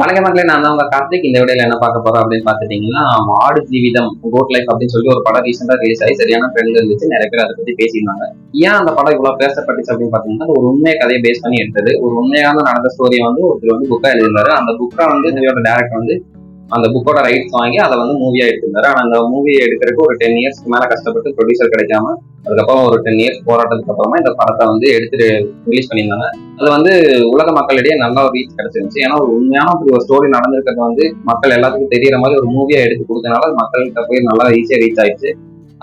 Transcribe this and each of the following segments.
வணக்க மக்களே நான் தான் உங்க கார்த்திக். இந்த வீடியோல என்ன பார்க்க போறோம் அப்படின்னு பார்த்துட்டீங்கன்னா மாடு ஜீவிதம் கோட் லைஃப் அப்படின்னு சொல்லி ஒரு படம் ரீசெண்டா ரிலீஸ் ஆகி சரியான ட்ரெண்ட் இருந்துச்சு. நிறைய பேர் அதை பத்தி பேசியிருந்தாங்க. ஏன் அந்த படம் இவ்வளவு பேசப்பட்டுச்சு அப்படின்னு பாத்தீங்கன்னா ஒரு உண்மை கதையை பேஸ் பண்ணி எடுத்தது. ஒரு உண்மையான நடந்த ஸ்டோரியை வந்து ஒருத்தர் வந்து புக்கா எழுதியிருந்தாரு. அந்த புக்கா வந்து இதோட டேரக்டர் வந்து அந்த புக்கோட ரைட்ஸ் வாங்கி அதை வந்து மூவியா எடுத்திருந்தாரு. ஆனா அந்த மூவியை எடுக்கிறதுக்கு ஒரு டென் இயர்ஸ்க்கு மேல கஷ்டப்பட்டு ப்ரொடியூசர் கிடைக்காம அதுக்கப்புறம் ஒரு டென் இயர்ஸ் போராட்டத்துக்கு அப்புறமா இந்த படத்தை வந்து எடுத்துட்டு ரிலீஸ் பண்ணியிருந்தாங்க. அது வந்து உலக மக்களிடையே நல்ல ஒரு ரீச் கிடைச்சிருந்துச்சு. ஏன்னா ஒரு உண்மையான அப்படி ஒரு ஸ்டோரி நடந்திருக்கிறது வந்து மக்கள் எல்லாத்துக்கும் தெரியற மாதிரி ஒரு மூவியா எடுத்து கொடுத்தனால அது மக்கள்கிட்ட போய் நல்லா ஈஸியா ரீச் ஆயிடுச்சு.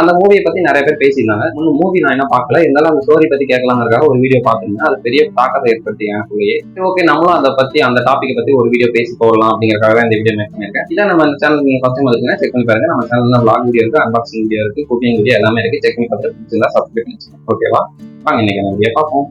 அந்த மூவியை பத்தி நிறைய பேர் பேசியிருந்தாங்க. இன்னும் மூவி நான் என்ன பார்க்கல. இருந்தாலும் அந்த ஸ்டோரி பத்தி கேட்கலாங்கிறதுக்காக ஒரு வீடியோ பார்த்துருந்தேன். அது பெரிய தாக்கத்தை ஏற்படுத்தி எனக்குள்ளேயே. ஓகே நம்மளும் அதை பத்தி அந்த டாப்பிக்கை பத்தி ஒரு வீடியோ பேசி போடலாம் அப்படிங்கறதுக்காக இந்த வீடியோ மேக் பண்ணிருக்கேன் இதான் நம்ம சேனல் நீங்க ஃபர்ஸ்ட் டைம் இருக்குன்னா செக் பண்ணி பாருங்க. நம்ம சேனல்ல vlog வீடியோ இருக்கு அன்பாக்சிங் வீடியோ இருக்கு குக்கிங் வீடியோ எல்லாமே இருக்கு. செக் பண்ணி பார்த்து சப்ஸ்கிரைப் பண்ணி ஓகேவா வாங்க இன்னைக்கு நம்ம வீடியோ பார்ப்போம்.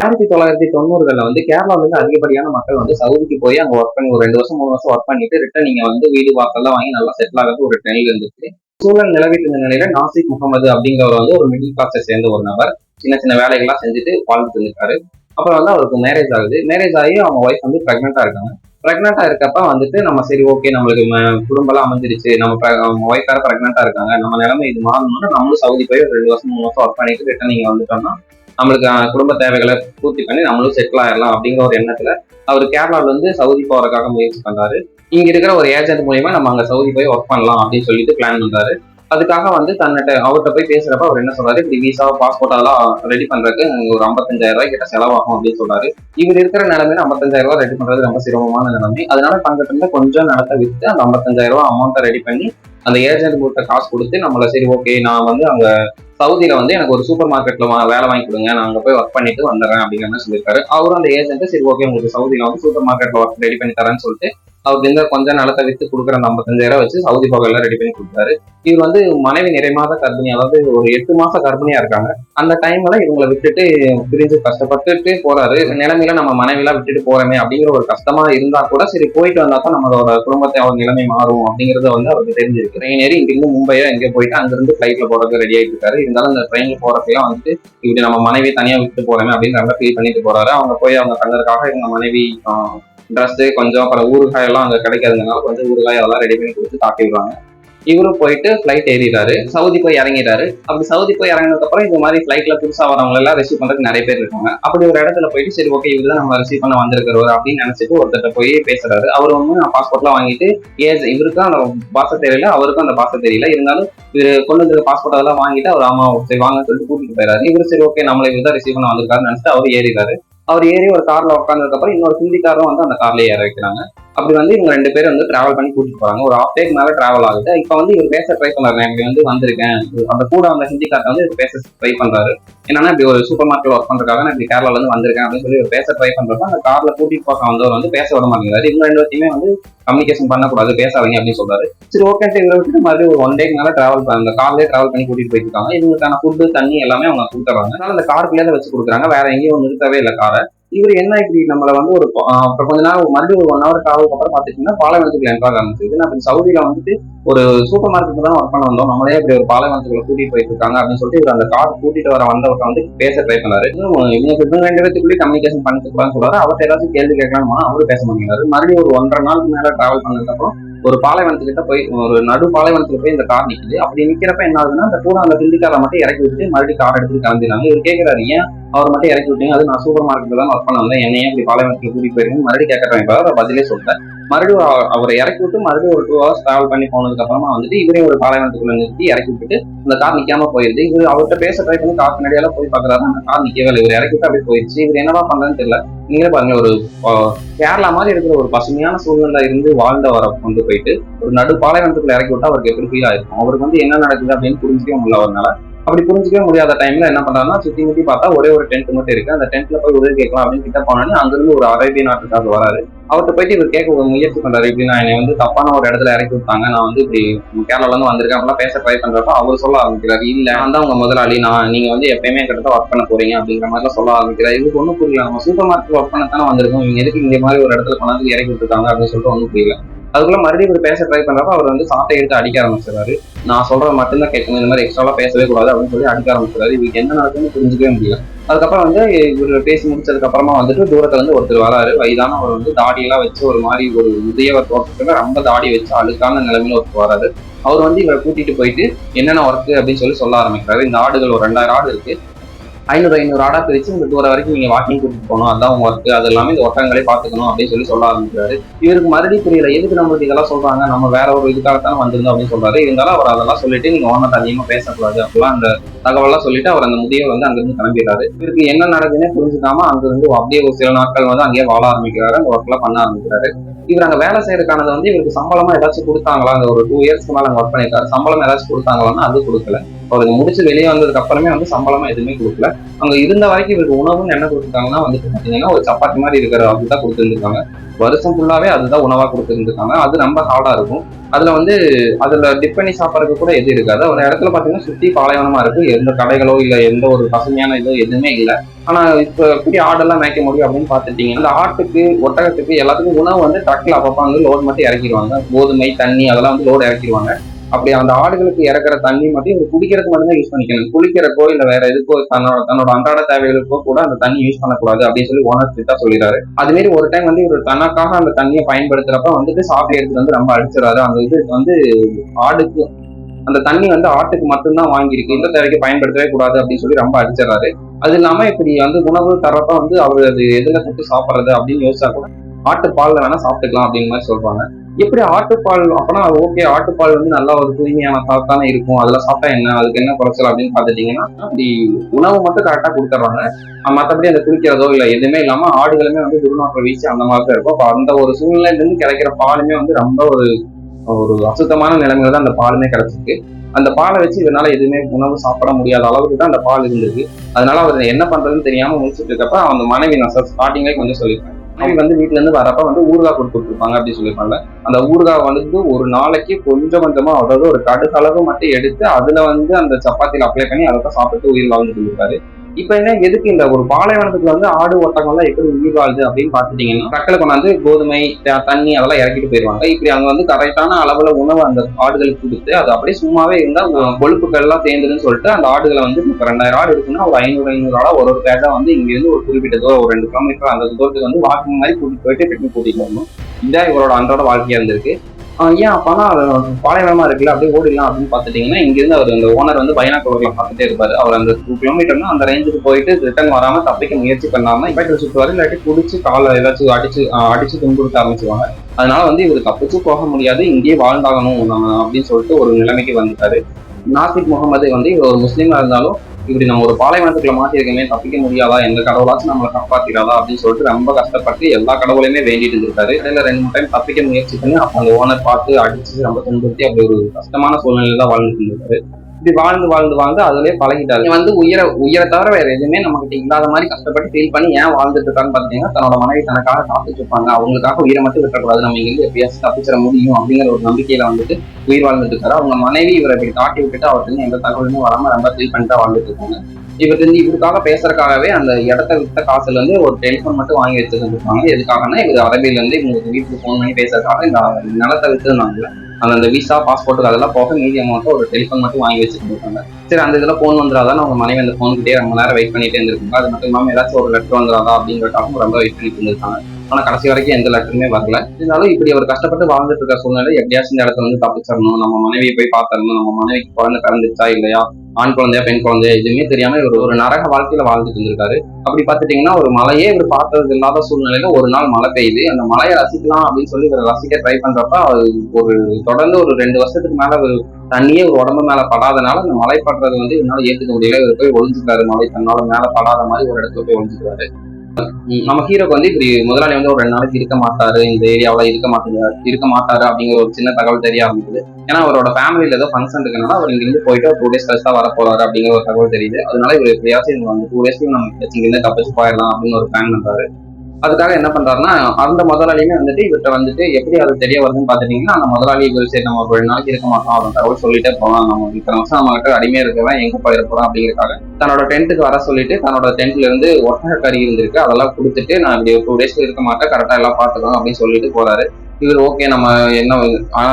ஆயிரத்தி தொள்ளாயிரத்தி தொண்ணூறுகளில் வந்து கேரளால இருந்து அதிகப்படியான மக்கள் வந்து சவுதிக்கு போய் அங்க ஒர்க் பண்ணி ஒரு ரெண்டு வருஷம் மூணு வருஷம் ஒர்க் பண்ணிட்டு ரிட்டன் நீங்க வந்து வீடு வாசல்லாம் வாங்கி நல்லா செட்டில் ஆகிறது ஒரு ட்ரெண்ட் இருந்துச்சு. சூழல் நிலவிட்டு இருந்த நிலையில நாசிக் முகமது அப்படிங்கிறவர் வந்து ஒரு மிடில் கிளாஸை சேர்ந்த ஒரு நபர். சின்ன சின்ன வேலைகள்லாம் செஞ்சுட்டு வாழ்ந்துட்டு இருந்திருக்காரு. அப்புறம் வந்து அவருக்கு மேரேஜ் ஆகுது. மேரேஜ் ஆகி அவங்க ஒய்ஃப் வந்து ப்ரெக்னெண்ட்டாக இருக்காங்க. ப்ரெக்னெண்டா இருக்கப்ப வந்துட்டு நம்ம சரி ஓகே நம்மளுக்கு ம- குடும்பம்லாம் அமைஞ்சிருச்சு. நம்ம ஒய்ஃப் வேற இருக்காங்க. நம்ம நிலைமை இது மாறணும்னா நம்மளும் சவுதி போய் ஒரு ரெண்டு வருஷம் மூணு வருஷம் ஒர்க் பண்ணிட்டு ரிட்டன் நீங்க வந்துட்டோம்னா நம்மளுக்கு குடும்ப தேவைகளை பூர்த்தி பண்ணி நம்மளும் செட்டில் ஆயிடலாம் அப்படிங்கிற ஒரு எண்ணத்துல அவர் கேரளால இருந்து சவுதி போறதுக்காக முயற்சி பண்றாரு. இங்க இருக்கிற ஒரு ஏஜென்ட் மூலியமா நம்ம அங்க சவுதி போய் ஒர்க் பண்ணலாம் அப்படின்னு சொல்லிட்டு பிளான் பண்றாரு. அதுக்காக வந்து தன்னிட்ட அவர்கிட்ட போய் பேசுறப்ப அவர் என்ன சொல்றாரு இப்படி விசா பாஸ்போர்ட் அதெல்லாம் ரெடி பண்றதுக்கு ஒரு ஐம்பத்தஞ்சாயிரம் ரூபாய் கிட்ட செலவாகும் அப்படின்னு சொல்றாரு. இவர் இருக்கிற நிலைமையில ஐம்பத்தஞ்சாயிரம் ரூபாய் ரெடி பண்றது ரொம்ப சிரமமான நிலைமை. அதனால தங்கிட்ட இருந்து கொஞ்சம் நிலத்தை வித்து அந்த ஐம்பத்தஞ்சாயிரம் ரூபாய் அமௌண்ட்டை ரெடி பண்ணி அந்த ஏஜென்ட் கிட்ட காசு கொடுத்து நம்மள சரி ஓகே நான் வந்து அங்க சவுதியில வந்து எனக்கு ஒரு சூப்பர் மார்க்கெட்ல வேலை வாங்கி கொடுங்க. நான் அங்க போய் ஒர்க் பண்ணிட்டு வந்துடுறேன் அப்படிங்கிற மாதிரி சொல்லியிருக்காரு. அவரும் அந்த ஏஜென்ட் சரி ஓகே உங்களுக்கு சவுதியில வந்து சூப்பர் மார்க்கெட்ல ஒர்க் ரெடி பண்ணி தரேன்னு சொல்லிட்டு அவருக்கு இந்த கொஞ்சம் நிலத்தை வித்து கொடுக்குற அந்த ஐம்பத்தஞ்சாயிரம் வச்சு சவுதி போக எல்லாம் ரெடி பண்ணி கொடுத்தாரு. இவர் வந்து மனைவி நிறை மாத கர்ப்பிணி அதாவது ஒரு எட்டு மாச கர்ப்பிணியா இருக்காங்க. அந்த டைம்ல இவங்களை விட்டுட்டு பிரிஞ்சு கஷ்டப்பட்டுட்டு போறாரு. நிலைமையில நம்ம மனைவிலாம் விட்டுட்டு போறோமே அப்படிங்கிற ஒரு கஷ்டமா இருந்தா கூட சரி போயிட்டு வந்தா தான் நம்மளோட குடும்பத்தை அவர் நிலைமை மாறும் அப்படிங்கறத வந்து அவருக்கு தெரிஞ்சிருக்கு. ட்ரெயின் ஏறி இங்கிருந்து மும்பையோ எங்கேயோ போயிட்டு அங்கிருந்து ஃப்ளைட்ல போறதுக்கு ரெடி ஆயிட்டு இருக்காரு. இருந்தாலும் அந்த ட்ரெயின்ல போறப்பையும் வந்துட்டு இப்படி நம்ம மனைவி தனியா விட்டு போறோமே அப்படின்னு ரொம்ப ஃபீல் பண்ணிட்டு போறாரு. அவங்க போய் அவங்க தங்கறதுக்காக இவங்க மனைவி ட்ரெஸ்ஸு கொஞ்சம் அப்புறம் ஊறுகாய் எல்லாம் அங்க கிடைக்காததுனால கொஞ்சம் ஊறுகாய் அதெல்லாம் ரெடி பண்ணி கொடுத்து தாக்கி விடுறாங்க இவரும் போயிட்டு ஃப்ளைட் ஏறிடுறாரு. சவுதி போய் இறங்கிடுறாரு. அப்படி சவுதி போய் இறங்கினதுக்கப்புறம் இந்த மாதிரி ஃப்ளைட்ல புதுசாக வரவங்க எல்லாம் ரிசீவ் பண்றதுக்கு நிறைய பேர் இருக்காங்க. அப்படி ஒரு இடத்துல போயிட்டு சரி ஓகே இவர் தான் நம்ம ரிசீவ் பண்ண வந்திருக்கிறவர் அப்படின்னு நினைச்சிட்டு ஒருத்தர்ட்ட போய் பேசுறாரு. அவர் வந்து நான் பாஸ்போர்ட்லாம் வாங்கிட்டு ஏஜ் இவருக்கும் அந்த பாச தெரியல அவருக்கும் அந்த பாச தெரியல. இருந்தாலும் இவர் கொண்டு வந்து பாஸ்போர்ட் அதெல்லாம் வாங்கிட்டு அவர் ஆமா சரி வாங்க சொல்லிட்டு கூட்டிட்டு போயிடாரு இவர் சரி ஓகே நம்மளை இவர் தான் ரிசீவ் பண்ண வந்திருக்காருன்னு நினைச்சிட்டு அவர் ஏறிறாரு அவர் ஏறி ஒரு கார்ல உட்காந்துருக்கப்புறம் இன்னொரு ஹிந்திக்காரரும் வந்து அந்த கார்லயே ஏற வைக்கிறாங்க. அப்படி வந்து இவங்க ரெண்டு பேரும் வந்து டிராவல் பண்ணி கூட்டிட்டு போறாங்க. ஒரு ஆஃப் டேக்கு மேல டிராவல் ஆகுது. இப்போ வந்து இவர் பேச ட்ரை பண்றாரு இப்படி வந்து வந்திருக்கேன். அந்த கூட அந்த ஹிந்திக்காரர் வந்து இவர் பேச ட்ரை பண்றாரு. என்னன்னா இப்படி ஒரு சூப்பர் மார்க்கெட் ஒர்க் பண்றதுக்காக நான் இப்படி கேரளால இருந்து வந்திருக்கேன் அப்படின்னு சொல்லி பேச ட்ரை பண்றப்ப அந்த கார்ல கூட்டிட்டு போக வந்தவர் வந்து பேச விட மாட்டேங்கிறாரு. இவங்க ரெண்டு பேர்த்தையுமே வந்து கம்யூனிகேஷன் பண்ணக்கூடாது. பேசாதீங்க அப்படின்னு சொல்றாரு. சரி ஓகே இவரை விட்டு மறுபடியும் ஒரு ஒன் டேக்கு மேல டிராவல் அந்த கார்லயே டிராவல் பண்ணி கூட்டிட்டு போயிருக்காங்க இவங்களுக்கான ஃபுட்டு தண்ணி எல்லாமே அவங்க கொடுத்துறாங்க அதனால அந்த காருக்குள்ளே வச்சு கொடுக்குறாங்க. வேற எங்கேயும் நிறுத்தவே இல்லை காரை இவர் என்ன இப்படி நம்மள வந்து ஒரு அப்புறம் கொஞ்ச நேரம் மறுபடியும் ஒரு ஒன் ஹவர் டிராவலுக்கு அப்புறம் பாத்துட்டீங்கன்னா பாலைவனத்துக்குள்ள என்ட்ராக ஆரம்பிச்சது நான் சவுதியில வந்துட்டு ஒரு சூப்பர் மார்க்கெட் தான் ஒர்க் பண்ண வந்தோம். நம்மளே இப்படி ஒரு பாலைவனத்துக்குள்ள கூட்டிட்டு போயிட்டு இருக்காங்க அப்படின்னு சொல்லிட்டு இவர் அந்த கார் கூட்டிட்டு வர வந்தவர்கிட்ட வந்து பேச ட்ரை பண்ணாரு. இன்னும் இவங்க ரெண்டு பேத்துக்குள்ளேயே கம்யூனிகேஷன் பண்ணிட்டு கூடாதுன்னு சொல்றாரு. அவர்கிட்ட ஏதாச்சும் கேள்வி கேட்கலாமா போனா அவரும் பேச மாட்டேங்கிறாரு. மறுபடியும் ஒரு ஒன்றரை நாளுக்கு மேல டிராவல் பண்ணதுக்கப்புறம் ஒரு பாலைவனத்துக்கிட்ட போய் ஒரு நடு பாலைவனத்துல போய் இந்த கார் நிக்குது. அப்படி நிக்கிறப்ப என்ன ஆகுதுன்னா அந்த கூட அந்த ஹிந்திக்காரை மட்டும் இறக்கி விட்டு மறுபடியும் கார் எடுத்துட்டு கிளம்பிடுறாங்க. இவர் கேட்கிறாரு ஏன் அவர் மட்டும் இறக்கி விட்டீங்க? அது நான் சூப்பர் மார்க்கெட்ல தான் ஒர்க் பண்ண வந்தேன். என்னையே இப்படி பாலைவனத்துக்கு கூட்டிட்டு போயிருக்கேன் மறுபடியும் கேட்கறேன் அவர் பதிலே சொல்றேன். மறுபடியும் அவரை இறக்கி விட்டு மறுபடியும் ஒரு டூ ஹவர்ஸ் டிராவல் பண்ணி போனதுக்கு அப்புறமா வந்துட்டு இவரையும் ஒரு பாலைவனத்துக்குள்ள நிறுத்தி இறக்கி விட்டுட்டு அந்த கார் நிக்காம போயிருது. இவர் அவர்கிட்ட பேச ட்ரை பண்ணி கார் பின்னாடியெல்லாம் போய் பாக்குறாரு அந்த கார் நிக்கவே இல்லை. இவர் இறக்கி விட்டு அப்படியே போயிடுச்சு இவர் என்னவா பண்றதுன்னு தெரியல. நீங்களே பாருங்க ஒரு கேரளா மாதிரி இருக்கிற ஒரு பசுமையான சூழ்நிலை இருந்து வாழ்ந்த வர கொண்டு போயிட்டு ஒரு நடு பாலைவனத்துக்குள்ள இறக்கி விட்டா அவருக்கு எப்படி ஃபீல் ஆயிருக்கும்? அவருக்கு வந்து என்ன நடக்குது அப்படின்னு புரிஞ்சுக்கவே முடியல அவரால் அப்படி புரிஞ்சுக்கவே முடியாத டைம்ல என்ன பண்றாருன்னா சுத்தி முத்தி பார்த்தா ஒரே ஒரு டென்ட் மட்டும் இருக்கு. அந்த டென்ட்ல போய் உதவி கேட்கலாம் அப்படின்னு கிட்ட போனோன்னு அங்கிருந்து ஒரு அரேபிய நாட்டுக்காக வராரு. அவர்கிட்ட போயிட்டு இவர் கேட்க முயற்சி பண்றாரு. இப்படி நான் என்னை வந்து தப்பான ஒரு இடத்துல இறக்கி விட்டாங்க. நான் வந்து இப்படி கேரளால இருந்து வந்திருக்கேன் அப்படிலாம் பேச ட்ரை பண்றப்ப அவர் சொல்ல ஆரம்பிக்கிறாரு. இல்ல நான் தான் உங்க முதலாளி. நான் நீங்க வந்து எப்பயுமே கிட்ட ஒர்க் பண்ண போறீங்க. அப்படிங்கிற மாதிரி சொல்ல ஆரம்பிக்கிறாரு. இதுக்கு ஒன்றும் புரியல. நம்ம சூப்பர் மார்க்கெட் ஒர்க் பண்ண தானே வந்திருக்கோம். இவங்க எதுக்கு இந்த மாதிரி ஒரு இடத்துல கொண்டாந்து இறக்கி விட்டுருக்காங்க? அப்படின்னு சொல்லிட்டு ஒன்றும் புரியல. அதுக்குள்ள மறுபடியும் இவர் பேச ட்ரை பண்றப்ப அவர் வந்து சாட்டை எடுத்து அடிக்க ஆரம்பிச்சிடாரு நான் சொல்றது மட்டும்தான் கேட்கணும். இந்த மாதிரி எக்ஸ்ட்ராலாம் பேசவே கூடாது அப்படின்னு சொல்லி அடிக்க ஆரம்பிச்சிடாரு இவருக்கு என்ன நடக்குன்னு புரிஞ்சுக்கவே முடியல. அதுக்கப்புறம் வந்து இவர் பேசி முடிச்சதுக்கு அப்புறமா வந்துட்டு தூரத்துல இருந்து ஒருத்தர் வராரு. வயதான அவர் வந்து தாடியெல்லாம் வச்சு ஒரு மாதிரி ஒரு உதயவர் தோட்டத்துல ரொம்ப தாடி வச்சு அழுக்கான நிலைமையில ஒருத்தர் வராரு. அவர் வந்து இவரை கூட்டிட்டு போயிட்டு என்னென்ன ஒர்க்கு அப்படின்னு சொல்லி சொல்ல ஆரம்பிக்கிறாரு. இந்த ஆடுகள் ஒரு ரெண்டாயிரம் ஆடு இருக்கு. ஐநூறு ஐநூறு ஆடா பிரிச்சு இந்த தூரம் வரைக்கும் நீங்க வாக்கிங் கூட்டிட்டு போகணும். அதான் உங்க ஒர்க் அது எல்லாமே இந்த ஒட்டங்களே பாத்துக்கணும் அப்படின்னு சொல்லி சொல்ல ஆரம்பிக்கிறாரு. இவருக்கு மறுபடியும் புரியல எதுக்கு நம்மளுக்கு இதெல்லாம் சொல்றாங்க? நம்ம வேற ஒரு இதுக்காகத்தான் வந்திருந்தோம் அப்படின்னு சொல்றாரு. இருந்தாலும் அவர் அதெல்லாம் சொல்லிட்டு நீங்க ஓனர் அதிகமா பேசக்கூடாது அப்படிலாம் அந்த தகவல்லாம் சொல்லிட்டு அவர் அந்த முதியவர் வந்து அங்கிருந்து கிளம்பிடுறாரு. இவருக்கு என்ன நடக்குதுன்னே புரிஞ்சுக்காம அங்கிருந்து அப்படியே ஒரு சில நாட்கள் வந்து அங்கேயே வாழ ஆரம்பிக்கிறாரு. அந்த ஒர்க் எல்லாம் பண்ண ஆரம்பிக்கிறாரு. இவர் அங்க வேலை செய்யறதுக்கானது வந்து இவருக்கு சம்பளமா ஏதாச்சும் கொடுத்தாங்களா? அந்த ஒரு டூ இயர்ஸ்க்கு மேல அங்க ஒர்க் பண்ணிருக்காரு சம்பளம் ஏதாச்சும் கொடுத்தாங்களான்னா அது கொடுக்கல. அவருக்கு முடிச்சு வெளியே வந்ததுக்கு அப்புறமே வந்து சம்பளமா எதுவுமே கொடுக்கல. அங்க இருந்த வரைக்கும் இவருக்கு உணவுன்னு என்ன கொடுத்துருக்காங்கன்னா வந்துட்டு பாத்தீங்கன்னா ஒரு சப்பாத்தி மாதிரி இருக்கிற அதுதான் கொடுத்துருந்துருக்காங்க. வருஷம் ஃபுல்லாவே அதுதான் உணவா கொடுத்துருந்துருக்காங்க. அது ரொம்ப ஹார்டா இருக்கும். அதுல வந்து அதுல டிப் பண்ணி சாப்பிட்றதுக்கு கூட எது இருக்காது. ஒரு இடத்துல பாத்தீங்கன்னா சுத்தி பாலைவனமா இருக்கு. எந்த கடைகளோ இல்ல எந்த ஒரு பசுமையான இதோ எதுவுமே இல்ல. ஆனா இப்ப எப்படி ஆடெல்லாம் மேய்க்க முடியும் அப்படின்னு பாத்துட்டீங்கன்னா அந்த ஆட்டுக்கு ஒட்டகத்துக்கு எல்லாத்துக்கும் உணவு வந்து ட்ரக்ல அப்பப்ப வந்து லோடு மட்டும் இறக்கிடுவாங்க. கோதுமை தண்ணி அதெல்லாம் வந்து லோடு இறக்கிடுவாங்க. அப்படி அந்த ஆடுகளுக்கு இறக்குற தண்ணி மட்டும் இவர் குடிக்கிறதுக்கு மட்டும்தான் யூஸ் பண்ணிக்கணும். குளிக்கிறக்கோ இல்ல வேற எதுக்கோ தன்னோட தன்னோட அன்றாட தேவைகளுக்கோ கூட அந்த தண்ணி யூஸ் பண்ணக்கூடாது அப்படின்னு சொல்லி ஓனர் ஸ்ட்ரிக்டா சொல்லிடுறாரு அதுமாரி ஒரு டைம் வந்து இவர் தனக்காக அந்த தண்ணியை பயன்படுத்துறப்ப வந்துட்டு சாப்பிட்டு எடுத்துட்டு வந்து ரொம்ப அடிச்சிடாரு. அந்த இது வந்து ஆடுக்கு அந்த தண்ணி வந்து ஆட்டுக்கு மட்டும்தான் வாங்கியிருக்கு. இந்த தேவைக்கு பயன்படுத்தவே கூடாது அப்படின்னு சொல்லி ரொம்ப அடிச்சிடறாரு. அது இல்லாம இப்படி வந்து உணவு தரப்ப வந்து அவர் அது எதுல கூப்பிட்டு சாப்பிடுறது அப்படின்னு யோசிச்சா கூட ஆட்டு பால்ல வேணா சாப்பிட்டுக்கலாம் அப்படின்னு மாதிரி சொல்றாங்க. எப்படி ஆட்டுப்பால் அப்பனா ஓகே ஆட்டுப்பால் வந்து நல்லா ஒரு தூய்மையான தானே இருக்கும். அதில் சாப்பிட்டா என்ன? அதுக்கு என்ன குறைச்சல் அப்படின்னு பார்த்துட்டீங்கன்னா அப்படி உணவு மட்டும் கரெக்டாக கொடுத்துட்றாங்க மற்றபடி அந்த குளிக்கிறதோ இல்லை எதுவுமே இல்லாமல் ஆடுகளுமே வந்து குருநாட்கள் வீச்சு அந்த மாதிரி தான் இருக்கும். அப்போ அந்த ஒரு சூழ்நிலையிலேருந்து கிடைக்கிற பாலுமே வந்து ரொம்ப ஒரு ஒரு அசுத்தமான நிலைமையில தான் அந்த பாலுமே கிடைச்சிருக்கு. அந்த பாலை வச்சு இதனால எதுவுமே உணவு சாப்பிட முடியாத அளவுக்கு தான் அந்த பால் இருந்திருக்கு அதனால அவர் என்ன பண்றதுன்னு தெரியாம முடிச்சுட்டு இருக்கப்ப அந்த மனைவி நான் ஸ்டார்டிங்லேயே கொஞ்சம் சொல்லியிருக்கேன் மனைவி வந்து வீட்டுல இருந்து வரப்ப வந்து ஊறுகாய் கொடுத்து கொடுத்துருப்பாங்க அப்படின்னு சொல்லியிருப்பாங்க அந்த ஊறுகாய் வந்து ஒரு நாளைக்கு கொஞ்சம் கொஞ்சமா அதாவது ஒரு கடுகளவு மட்டும் எடுத்து அதுல வந்து அந்த சப்பாத்தியில அப்ளை பண்ணி அதை சாப்பிட்டு உயிர் வாழ்ந்து இருக்காரு இப்ப என்ன எதுக்கு இந்த ஒரு பாலைவனத்துக்குள்ள வந்து ஆடு ஓட்டங்கள்லாம் எப்படி உயிர் வாழுது அப்படின்னு பாத்துட்டீங்கன்னா ட்ரக்கில் கொண்டாந்து கோதுமை தண்ணி அதெல்லாம் இறக்கிட்டு போயிருவாங்க இப்படி அங்க வந்து கரெக்டான அளவுல உணவு அந்த ஆடுகளுக்கு கொடுத்து அது அப்படியே சும்மாவே இருந்தா கொழுப்புகள் எல்லாம் சேர்ந்துதுன்னு சொல்லிட்டு அந்த ஆடுகளை வந்து இப்ப ரெண்டாயிரம் ஆடு இருக்குன்னா ஒரு ஐநூறு ஐநூறு ஆடா ஒரு ஒரு பேஜா வந்து இங்க இருந்து ஒரு குறிப்பிட்ட தூரம் ஒரு ரெண்டு கிலோமீட்டர் அந்த தூரத்துக்கு வந்து வாக்கிங் மாதிரி கூட்டிட்டு போயிட்டு கூட்டிட்டு வரணும். இதான் இவரோட அன்றாட வாழ்க்கையா இருந்திருக்கு. ஏன் அப்பனா பாலைவனமா இருக்குல்ல அப்படியே ஓடிடலாம் அப்படின்னு பாத்துட்டீங்கன்னா இங்க இருந்து அவர் அந்த ஓனர் வந்து பைனாக்குலர்ல பார்த்துட்டே இருப்பாரு. அவர் அந்த டூ கிலோமீட்டர்னா அந்த ரேஞ்சுக்கு போயிட்டு ரிட்டர்ன் வராம தப்பிக்க முயற்சி பண்ணாம பைக்கில் சுற்றுவாரு இல்லாட்டி குடிச்சு காலை ஏதாச்சும் அடிச்சு அடிச்சு துன்புறுத்த ஆரம்பிச்சுவாங்க அதனால வந்து இவர் தப்பிச்சு போக முடியாது இங்கேயே வாழ்ந்தாகணும் அப்படின்னு சொல்லிட்டு ஒரு நிலைமைக்கு வந்துட்டாரு. நாசிக் முகமது வந்து இவர் ஒரு முஸ்லீமா இருந்தாலும் இப்படி நம்ம ஒரு பாலைவனத்துக்குள்ள மாட்டிருக்கமே தப்பிக்க முடியாதா? எந்த கடவுளாச்சும் நம்மளை காப்பாத்திராதா அப்படின்னு சொல்லிட்டு ரொம்ப கஷ்டப்பட்டு எல்லா கடவுளையுமே வேண்டிட்டு இருந்திருக்காரு. இடையில ரெண்டு மூணு டைம் தப்பிக்க முயற்சி பண்ணி அப்ப அந்த ஓனர் பார்த்து அடிச்சு ரொம்ப துன்புறுத்தி அப்படி ஒரு கஷ்டமான சூழ்நிலையில தான் வாழ்ந்துட்டு இருந்திருக்காரு. இப்படி வாழ்ந்து வாழ்ந்து வாழ்ந்து அதுலயே பழகிட்டாரு. வந்து உயர உயர தவிர வேற எதுவுமே நம்ம கிட்ட இல்லாத மாதிரி கஷ்டப்பட்டு ஃபீல் பண்ணி ஏன் வாழ்ந்துட்டு இருக்கான்னு பாத்தீங்கன்னா தன்னோட மனைவி தனக்காக காத்துட்டு இருப்பாங்க. அவங்களுக்காக உயிரை மட்டும் விட்டக்கூடாது நம்ம இங்கிருந்து எப்படியாச்சும் தப்பிச்சிட முடியும் அப்படிங்கிற ஒரு நம்பிக்கையில வந்துட்டு உயிர் வாழ்ந்துட்டு இருக்காரு. அவங்க மனைவி இவரை இப்படி காட்டி விட்டுட்டு அவருக்கு எந்த தகவலுமே வராம ரொம்ப ஃபீல் பண்ணிட்டு வாழ்ந்துட்டு இருக்காங்க. இவர் வந்து இவருக்காக பேசுறதுக்காகவே அந்த இடத்த வித்த காசுல இருந்து ஒரு டெலிஃபோன் மட்டும் வாங்கி வச்சிருந்துருப்பாங்க. எதுக்காகனா இவர் அரபியில இருந்து இவங்களுக்கு வீட்டுக்கு ஃபோன் பண்ணி பேசுறதுக்காக இந்த நிலத்தை வித்துருந்தாங்க அந்த அந்த விசா பாஸ்போர்ட் அதெல்லாம் போக மீதி அமௌண்ட்டை ஒரு டெலிஃபோன் மட்டும் வாங்கி வச்சிருந்துருக்காங்க சரி அந்த இதுல ஃபோன் வந்துடாதான் அவங்க மனைவி அந்த ஃபோன் கிட்டே ரொம்ப நேரம் வெயிட் பண்ணிட்டே இருந்திருக்காங்க அது மட்டும் இல்லாமல் ஏதாச்சும் ஒரு லெட்டர் வந்துடாதா அப்படிங்கிறதுக்காக ரொம்ப வெயிட் பண்ணிட்டு இருந்திருக்காங்க ஆனா கடைசி வரைக்கும் எந்த லெட்டருமே வரல. இருந்தாலும் இப்படி அவர் கஷ்டப்பட்டு வாழ்ந்துட்டு இருக்க சூழ்நிலை எப்படியாச்சும் இந்த இடத்துல வந்து தப்பிச்சிடணும் நம்ம மனைவியை போய் பார்த்தரணும் நம்ம மனைவிக்கு குழந்தை பிறந்துச்சா இல்லையா ஆண் குழந்தையா பெண் குழந்தையா எதுவுமே தெரியாம இவர் ஒரு நரக வாழ்க்கையில வாழ்ந்துட்டு இருந்திருக்காரு. அப்படி பார்த்துட்டீங்கன்னா ஒரு மலையே இவர் பார்த்தது இல்லாத சூழ்நிலையில ஒரு நாள் மழை பெய்யுது. அந்த மலையை ரசிக்கலாம் அப்படின்னு சொல்லி இவர் ரசிக்க ட்ரை பண்றப்ப ஒரு தொடர்ந்து ஒரு ரெண்டு வருஷத்துக்கு மேல ஒரு தண்ணியே ஒரு உடம்பு மேல படாதனால அந்த மழை படுறது வந்து என்னால ஏத்துக்க முடியல. இவர் போய் ஒழிஞ்சுக்கிறாரு மழை தன்னால மேல படாத மாதிரி ஒரு இடத்துல போய் ஒழிஞ்சுக்கிறாரு நம்ம ஹீரோக்கு வந்து இப்படி முதலாளி வந்து ஒரு ரெண்டு நாளைக்கு இருக்க மாட்டாரு இந்த ஏரியாவில் இருக்க மாட்டாரு இருக்க மாட்டாரு அப்படிங்கிற ஒரு சின்ன தகவல் தெரிய ஆரம்பிக்குது ஏன்னா அவரோட ஃபேமிலியில ஏதோ ஃபங்க்ஷன் இருக்கனால அவர் இங்கிருந்து போயிட்டு டூ டேஸ் கழிச்சு தான் வர போறாரு அப்படிங்கிற ஒரு தகவல் தெரியுது. அதனால இவர் எப்படியாச்சும் இவங்க வந்து டூ டேஸ்லயும் நம்ம இங்கிருந்து தப்பிச்சு போயிடலாம் அப்படின்னு ஒரு பிளான் பண்றாரு. அதுக்காக என்ன பண்றாருன்னா அந்த முதலாளியுமே வந்துட்டு இவர்கிட்ட வந்துட்டு எப்படி அது தெரிய வருதுன்னு பாத்துட்டீங்கன்னா அந்த முதலாளி இவர் சரி நம்ம ஒரு ரெண்டு நாளைக்கு இருக்க மாட்டோம் அவன் தகவல் சொல்லிட்டே போகலாம். நம்ம இத்தனை வருஷம் நம்ம கிட்ட அடிமையா இருக்கவன் எங்க போயிட போறோம் அப்படிங்கிறக்காக தன்னோட டென்ட்டுக்கு வர சொல்லிட்டு தன்னோட டென்ட்ல இருந்து ஒட்டக கறி இருந்திருக்கு. அதெல்லாம் கொடுத்துட்டு நான் இப்படி டூ டேஸ்ல இருக்க மாட்டேன் கரெக்டா எல்லாம் பாத்துக்கலாம் அப்படின்னு சொல்லிட்டு போறாரு. இவர் ஓகே நம்ம என்ன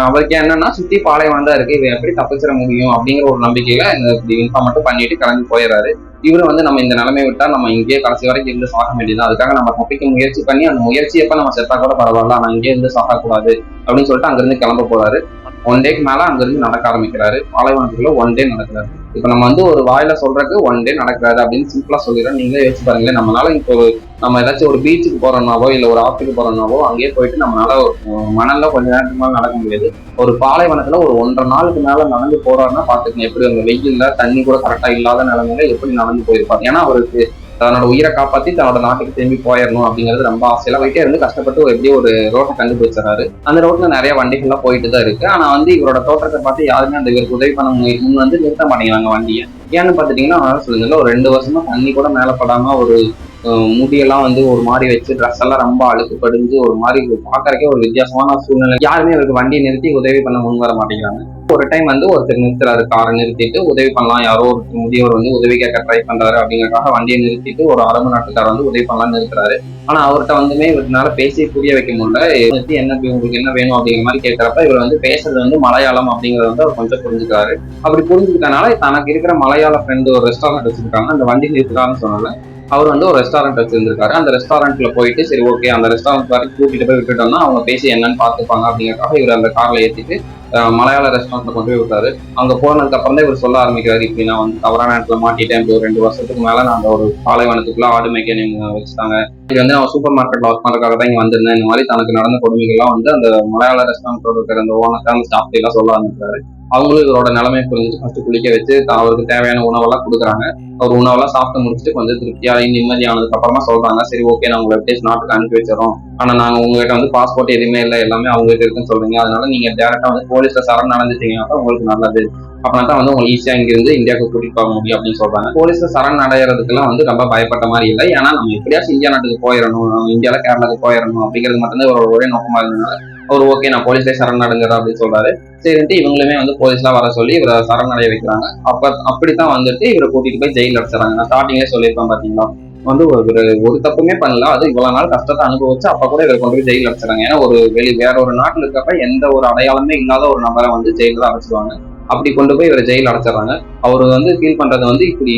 அவருக்கு என்னன்னா சுத்தி பாலைவனம் தான் இருக்கு. இவர் எப்படி தப்பிச்சிட முடியும் அப்படிங்கிற ஒரு நம்பிக்கையில இந்த இன்ஃபார்ம் மட்டும் பண்ணிட்டு கிளம்பி போயிடுறாரு. இவரு வந்து நம்ம இந்த நிலைமை விட்டா நம்ம இங்கேயே கடைசி வரைக்கும் இருந்து சாக வேண்டியது அதுக்காக நம்ம தப்பிக்க முயற்சி பண்ணி அந்த முயற்சி எப்ப நம்ம செத்தா கூட பரவாயில்ல. ஆனா இங்கே இருந்து சாகக்கூடாது அப்படின்னு சொல்லிட்டு அங்கிருந்து கிளம்ப போறாரு. ஒன் டேக்கு மேலே அங்கிருந்து நடக்க ஆரம்பிக்கிறாரு. பாலைவனத்துக்குள்ள ஒன் டே நடக்கிறாரு. இப்போ நம்ம வந்து ஒரு வாயில சொல்றதுக்கு ஒன் டே நடக்கிறாரு அப்படின்னு சிம்பிளா சொல்லிடுறோம் நீங்களே யோசிச்சு பாருங்களேன். நம்மளால இப்போ ஒரு நம்ம ஏதாச்சும் ஒரு பீச்சுக்கு போறோம்னாவோ இல்லை ஒரு ஆற்றுக்கு போறோம்னாவோ அங்கேயே போயிட்டு நம்மளால மணல்ல கொஞ்ச நேரத்துக்கு மேலே நடக்க முடியாது. ஒரு பாலைவனத்துல ஒரு ஒன்றரை நாளுக்கு மேல நடந்து போறாருன்னா பாத்துக்கங்க. எப்படி அந்த வெயில்ல தண்ணி கூட கரெக்டா இல்லாத நிலைமையில எப்படி நடந்து போயிருப்பாரு. ஏன்னா அவருக்கு தன்னோட உயிரை காப்பாத்தி தன்னோட நாட்டுக்கு திரும்பி போயிடணும் அப்படிங்கிறது ரொம்ப ஆசையில வைக்கே இருந்து கஷ்டப்பட்டு ஒரு எப்படியோ ஒரு ரோட்டை கண்டுபிடிச்சிடறாரு. அந்த ரோட்ல நிறைய வண்டிகள்லாம் போயிட்டு தான் இருக்கு. ஆனா வந்து இவரோட தோற்றத்தை பார்த்து யாருமே அந்த இவருக்கு உதவி பண்ண முன் வந்து நிறுத்த மாட்டேங்கிறாங்க வண்டியை. ஏன்னு பாத்துட்டீங்கன்னா சொல்லுங்க ஒரு ரெண்டு வருஷமா தண்ணி கூட மேலே படாம ஒரு முடியெல்லாம் வந்து ஒரு மாதிரி வச்சு ட்ரெஸ் எல்லாம் ரொம்ப அழுக்கு படிஞ்சு ஒரு மாதிரி பாக்குறக்கே ஒரு வித்தியாசமான சூழ்நிலை. யாருமே இவருக்கு வண்டியை நிறுத்தி உதவி பண்ண முன் வர மாட்டேங்கிறாங்க. ஒரு டைம் வந்து ஒருத்தர் நிறுத்துறாரு காரை நிறுத்திட்டு உதவி பண்ணலாம். யாரோ ஒரு முதியவர் வந்து உதவி கேட்க ட்ரை பண்றாரு அப்படிங்கறக்காக வண்டியை நிறுத்திட்டு ஒரு அரபு நாட்டுக்காரர் வந்து உதவி பண்ணலாம் நிறுத்துறாரு. ஆனா அவர்கிட்ட வந்துமே இவரால பேசி புரிய வைக்க முடியல. நிறுத்தி என்ன உங்களுக்கு என்ன வேணும் அப்படிங்கிற மாதிரி கேட்கறப்ப இவர் வந்து பேசுறது வந்து மலையாளம் அப்படிங்கறத வந்து அவர் கொஞ்சம் புரிஞ்சுக்கிறாரு. அப்படி புரிஞ்சுக்கிட்டனால தனக்கு இருக்கிற மலையாள ஃப்ரெண்டு ஒரு ரெஸ்டாரண்ட் வச்சிருக்காங்க. அந்த வண்டி நிறுத்துறான்னு சொன்னால அவர் வந்து ஒரு ரெஸ்டாரண்ட் வச்சிருந்திருக்காரு. அந்த ரெஸ்டாரண்ட்ல போயிட்டு சரி ஓகே அந்த ரெஸ்டாரண்ட் வரைக்கும் கூட்டிட்டு போய் விட்டுட்டோம்னா அவங்க பேசி என்னன்னு பார்த்துப்பாங்க அப்படிங்கறக்காக இவர் அந்த கார்ல ஏத்திட்டு மலையாள ரெஸ்டாரண்ட்ல கொண்டு போய் விட்டாரு. அங்க போனதுக்கு அப்புறம் தான் இவர் சொல்ல ஆரம்பிக்கிறாரு இப்படி நான் வந்து தவறான இடத்துல மாட்டிட்டேன் ஒரு ரெண்டு வருஷத்துக்கு மேல நான் அந்த ஒரு பாலைவனத்துக்குள்ள ஆடு மேய்க்க வச்சுட்டாங்க. இது வந்து நான் சூப்பர் மார்க்கெட்ல ஒர்க் பண்றதுக்காக தான் இங்க வந்திருந்தேன். இந்த மாதிரி தனக்கு நடந்த கொடுமைகள்லாம் வந்து அந்த மலையாள ரெஸ்டாரண்டோட இருக்கிற அந்த ஓனத்தை அந்த ஸ்டாஃப் எல்லாம் சொல்ல ஆரம்பிக்கிறாரு. அவங்களும் இவரோட நிலைமை புரிஞ்சு ஃபர்ஸ்ட் குளிக்க வச்சு அவருக்கு தேவையான உணவெல்லாம் கொடுக்குறாங்க. அவர் உணவெல்லாம் சாப்பிட்டு முடிச்சுட்டு கொஞ்சம் திருப்தியாகி நிம்மதியானதுக்கு அப்புறமா சொல்றாங்க. சரி ஓகே நான் உங்களை டேஸ்ட் நாட்டுக்கு அனுப்பி வச்சிடறோம். ஆனா நாங்க உங்ககிட்ட வந்து பாஸ்போர்ட் எதுவுமே இல்லை. எல்லாமே அவங்க இருக்குன்னு சொல்றீங்க. அதனால நீங்க டேரக்டா வந்து போலீஸ்ல சரண் நடந்துட்டீங்கன்னா உங்களுக்கு நல்லது. அப்படின்னா தான் வந்து உங்களுக்கு ஈஸியா இங்கிருந்து இந்தியாவுக்கு கூட்டிட்டு போக முடியும் அப்படின்னு சொல்றாங்க. போலீஸ்ல சரண் அடையிறதுக்கெல்லாம் வந்து ரொம்ப பயப்பட்ட மாதிரி இல்லை. ஏன்னா நம்ம எப்படியாச்சும் இந்தியா நாட்டுக்கு போயிடணும். நம்ம இந்தியால கேரளாவுக்கு போயிடணும் அப்படிங்கிறது மட்டும்தான் ஒரு ஒரே நோக்கமா இருந்ததுனால அவர் ஓகே நான் போலீஸ்ல சரணடைஞ்சிடறேன் அப்படின்னு சொல்றாரு. சரின்ட்டு இவங்களுமே வந்து போலீஸ்லாம் வர சொல்லி இவரை சரணடைய வைக்கிறாங்க. அப்ப அப்படித்தான் வந்துட்டு இவரை கூட்டிட்டு போய் ஜெயில அடைச்சிடறாங்க. நான் ஸ்டார்டிங்லேயே சொல்லியிருப்பேன் பாத்தீங்களா? வந்து ஒரு ஒரு தப்புமே பண்ணல. அது இவ்வளவு நாள் கஷ்டத்தை அனுபவிச்சு அப்ப கூட இவரை கொண்டு போய் ஜெயில அடைச்சிடறாங்க. ஏன்னா ஒரு வெளி வேற ஒரு நாட்டில் இருக்கப்ப எந்த ஒரு அடையாளமே இல்லாத ஒரு நபரை வந்து ஜெயில அடைச்சிடுவாங்க. அப்படி கொண்டு போய் இவரை ஜெயில அடைச்சிடறாங்க. அவர் வந்து ஃபீல் பண்றது வந்து இப்படி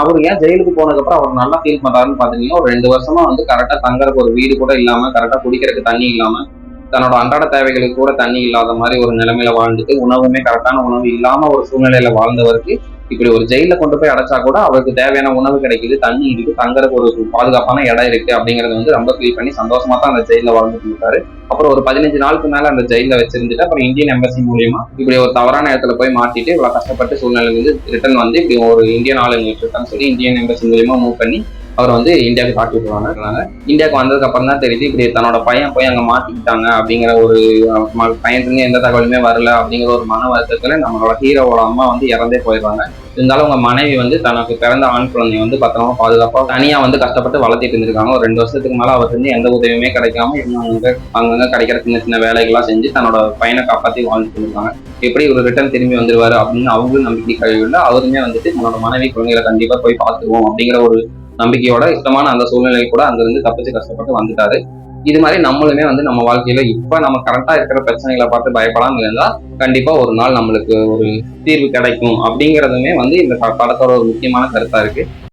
அவர் ஏன் ஜெயிலுக்கு போனதுக்கப்புறம் அவர் நல்லா ஃபீல் பண்றாருன்னு பாத்தீங்கன்னா ஒரு ரெண்டு வருஷமா வந்து கரெக்டா தங்கறதுக்கு ஒரு வீடு கூட இல்லாம கரெக்டா குடிக்கிறதுக்கு தண்ணி இல்லாம தன்னோட அன்றாட தேவைகளுக்கு கூட தண்ணி இல்லாத மாதிரி ஒரு நிலைமையில வாழ்ந்துட்டு உணவுமே கரெக்டான உணவு இல்லாம ஒரு சூழ்நிலையில வாழ்ந்தவருக்கு இப்படி ஒரு ஜெயில கொண்டு போய் அடைச்சா கூட அவருக்கு தேவையான உணவு கிடைக்குது தண்ணி இருக்கு தங்கறதுக்கு ஒரு பாதுகாப்பான இடம் இருக்கு அப்படிங்கறது வந்து ரொம்ப ஃபீல் பண்ணி சந்தோஷமா தான் அந்த ஜெயில வாழ்ந்துட்டு இருக்காரு. அப்புறம் ஒரு பதினஞ்சு நாளுக்கு மேல அந்த ஜெயில வச்சிருந்துட்டு அப்புறம் இந்தியன் எம்பசி மூலியமா இப்படி ஒரு தவறான இடத்துல போய் மாட்டிட்டு இவ்வளவு கஷ்டப்பட்டு சூழ்நிலை வந்து ரிட்டர்ன் வந்து இப்படி ஒரு இந்தியன் ஆளுநர் இருக்கான்னு சொல்லி இந்தியன் எம்பசி மூலியமா மூவ் பண்ணி அவர் வந்து இந்தியாவுக்கு தாக்கி விட்டுருவாங்க. இந்தியாவுக்கு வந்ததுக்கு அப்புறம் தான் தெரியுது இப்படி தன்னோட பையன் போய் அங்க மாட்டிக்கிட்டாங்க அப்படிங்கிற ஒரு ம- பையனுக்கு எந்த தகவலுமே வரல அப்படிங்கிற ஒரு மன வருத்தத்துல நம்மளோட ஹீரோவோட அம்மா வந்து இறந்தே போயிடுவாங்க இருந்தாலும் உங்க மனைவி வந்து தனக்கு பிறந்த ஆண் குழந்தைய வந்து பத்திரமா பாதுகாப்பா தனியா வந்து கஷ்டப்பட்டு வளர்த்திட்டு இருந்திருக்காங்க. ஒரு ரெண்டு வருஷத்துக்கு மேல அவர் வந்து எந்த உதவியுமே கிடைக்காம இன்னும் அங்க அங்கங்க கிடைக்கிற சின்ன சின்ன வேலைகள்லாம் செஞ்சு தன்னோட பையனை காப்பாத்தி வாழ்ந்துட்டு இருக்காங்க எப்படி ஒரு ரிட்டர்ன் திரும்பி வந்துருவாரு அப்படின்னு அவங்களும் நம்பிக்கை கழிவுல அவருமே வந்துட்டு தன்னோட மனைவி குழந்தைகளை கண்டிப்பா போய் பார்த்துருவோம் அப்படிங்கிற ஒரு நம்பிக்கையோட இஷ்டமான அந்த சூழ்நிலை கூட அங்கிருந்து தப்பிச்சு கஷ்டப்பட்டு வந்துட்டாரு. இது மாதிரி நம்மளுமே வந்து நம்ம வாழ்க்கையில இப்ப நம்ம கரெக்டா இருக்கிற பிரச்சனைகளை பார்த்து பயப்படாம இருந்தா கண்டிப்பா ஒரு நாள் நம்மளுக்கு ஒரு தீர்வு கிடைக்கும் அப்படிங்கறதுமே வந்து இந்த படத்தோட ஒரு முக்கியமான கருத்தா இருக்கு.